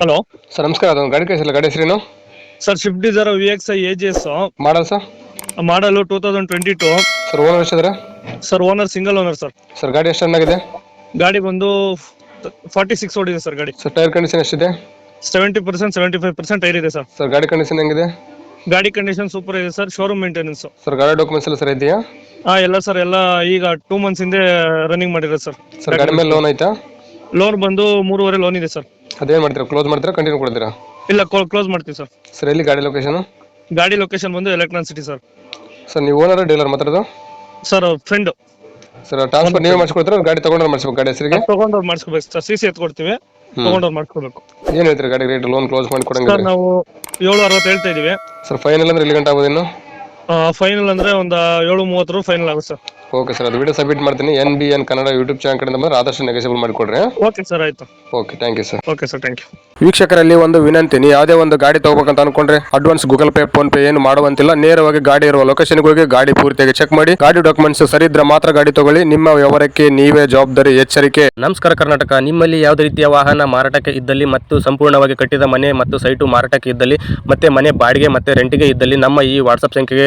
Hello. Sir ನಮಸ್ಕಾರ. ಅದೊಂದು ಗಾಡಿ ಕಳಿಸಿಲ್ಲ. ಗಾಡಿ ಹೆಸರೇನು? Sir Swift Dzire V X I A G S model sir? Model two thousand twenty two sir owner ಎಷ್ಟಿದ್ರೆ sir owner single owner sir. Sir ಗಾಡಿ ಎಷ್ಟು ಚೆನ್ನಾಗಿದೆ ಗಾಡಿ ಬಂದು ಫಾರ್ಟಿ ಸಿಕ್ಸ್ ಓಡಿದೆ ಸರ್ ಗಾಡಿ. ಸರ್ ಟೈರ್ ಕಂಡೀಷನ್ ಎಷ್ಟಿದೆ? Seventy percent seventy five percent tyre ಇದೆ sir. Sir ಗಾಡಿ ಕಂಡೀಷನ್ ಹೆಂಗಿದೆ? ಗಾಡಿ ಕಂಡೀಷನ್ ಸೂಪರ್ ಇದೆ ಸರ್ ಶೋರೂಮ್ ಮೇಂಟೆನೆನ್ಸ್ ಸರ್ ಗಾಡಿ ಡಾಕ್ಯುಮೆಂಟ್ಸ್ ಎಲ್ಲ ಸರ್ ಇದೆಯಾ? ಹಾ ಎಲ್ಲ ಸರ್ ಎಲ್ಲ ಈಗ ಟೂ ಮಂತ್ಸ್ ಹಿಂದೆ ರನ್ನಿಂಗ್ ಮಾಡಿರೋದು ಸರ್. ಸರ್ ಗಾಡಿ ಮೇಲೆ ಲೋನ್ ಆಯ್ತಾ? ಲೋನ್ ಬಂದು ಮೂರುವರೆ ಲೋನ್ ಇದೆ ಸರ್. ಅದೇನು ಮಾಡ್ತೀರಾ? ಕ್ಲೋಸ್ ಮಾಡ್ತೀರಾ? ಕಂಟಿನ್ಯೂ ಕೊಡ್ತೀರಾ? ಇಲ್ಲ ಕ್ಲೋಸ್ ಮಾಡ್ತೀವಿ ಸರ್ ಸರ್ ಎಲ್ಲಿ ಗಾಡಿ ಲೊಕೇಶನ್ ಗಾಡಿ ಲೊಕೇಶನ್ ಬಂದು ಎಲೆಕ್ಟ್ರಾನ್ ಸಿಟಿ ಸರ್ ಸರ್ ನೀವು ಓನರ್ ಡೀಲರ್ ಮಾತಾಡೋದು? ಸರ್ ಫ್ರೆಂಡ್ ಸರ್ ಟ್ರಾನ್ಸ್ಫರ್ ನೀವೇ ಮಾಡಿಸ್ಕೊಡ್ತೀರಾ? ಗಾಡಿ ತಗೊಂಡ್ರೆ ಮಾಡಿಸ್ಬೇಕು ಗಾಡಿ ಹೆಸರಿಗೆ? ತಗೊಂಡವ್ರು ಮಾಡಿಸ್ಕೋಬೇಕು ಸರ್ ಸಿ ಸಿ ಎತ್ಕೊಡ್ತೀವಿ ತಗೊಂಡವ್ರು ಮಾಡಿಸ್ಕೋಬೇಕು. ಏನು ಹೇಳ್ತೀರಾ ಗಾಡಿ ರೇಟ್ ಲೋನ್ ಕ್ಲೋಸ್ ಮಾಡಿ ಸರ್ ನಾವು ಏಳು ಅರವತ್ತು ಹೇಳ್ತಾ ಇದೀವಿ ಸರ್ ಫೈನಲ್ ಅಂದ್ರೆ ಇಲ್ಲಿ ಗಂಟೆ ಆಗೋದು ಇನ್ನು ಫೈನಲ್ ಅಂದ್ರೆ ಒಂದು ಏಳು ಮೂವತ್ತರ ಫೈನಲ್ ಆಗುತ್ತೆ ಸರ್ ಓಕೆ ಸರ್ ಅದು ವಿಡಿಯೋ ಸಬ್ಮಿಟ್ ಮಾಡ್ತೀನಿ. N B N Kannada YouTube channel ಕಡೆಯಿಂದ ಬಂದ್ರೆ ಆದಷ್ಟು ನೆಗೆಸಿಬಲ್ ಮಾಡಿಕೊಡ್ರಿ. ಓಕೆ ಸರ್ ಆಯ್ತು. Okay thank you sir okay sir thank you ವೀಕ್ಷಕರಲ್ಲಿ ಒಂದು ವಿನಂತಿ ನೀವು ಯಾವುದೇ ಒಂದು ಗಾಡಿ ತಗೋಬೇಕಂತ ಅನ್ಕೊಂಡ್ರೆ advance Google Pay PhonePe ಏನು ಮಾಡುವಂತಿಲ್ಲ. ನೇರವಾಗಿ ಗಾಡಿ ಇರುವ ಲೊಕೇಶನ್ ಹೋಗಿ ಗಾಡಿ ಪೂರ್ತಿಯಾಗಿ ಚೆಕ್ ಮಾಡಿ. ಗಾಡಿ ಡಾಕ್ಯುಮೆಂಟ್ಸ್ ಸರಿ ಇದ್ರೆ ಮಾತ್ರ ಗಾಡಿ ತಗೊಳ್ಳಿ. ನಿಮ್ಮ ವ್ಯವಹಾರಕ್ಕೆ ನೀವೇ ಜವಾಬ್ದಾರಿ ಎಚ್ಚರಿಕೆ. ನಮಸ್ಕಾರ ಕರ್ನಾಟಕ. ನಿಮ್ಮಲ್ಲಿ ಯಾವುದೇ ರೀತಿಯ ವಾಹನ ಮಾರಾಟಕ್ಕೆ ಇದ್ದಲ್ಲಿ ಮತ್ತು ಸಂಪೂರ್ಣವಾಗಿ ಕಟ್ಟಿದ ಮನೆ ಮತ್ತು ಸೈಟು ಮಾರಾಟಕ್ಕೆ ಇದ್ದಲ್ಲಿ ಮತ್ತೆ ಮನೆ ಬಾಡಿಗೆ ಮತ್ತೆ ರೆಂಟಿಗೆ ಇದ್ದಲ್ಲಿ ನಮ್ಮ ಈ ವಾಟ್ಸಪ್ ಸಂಖ್ಯೆಗೆ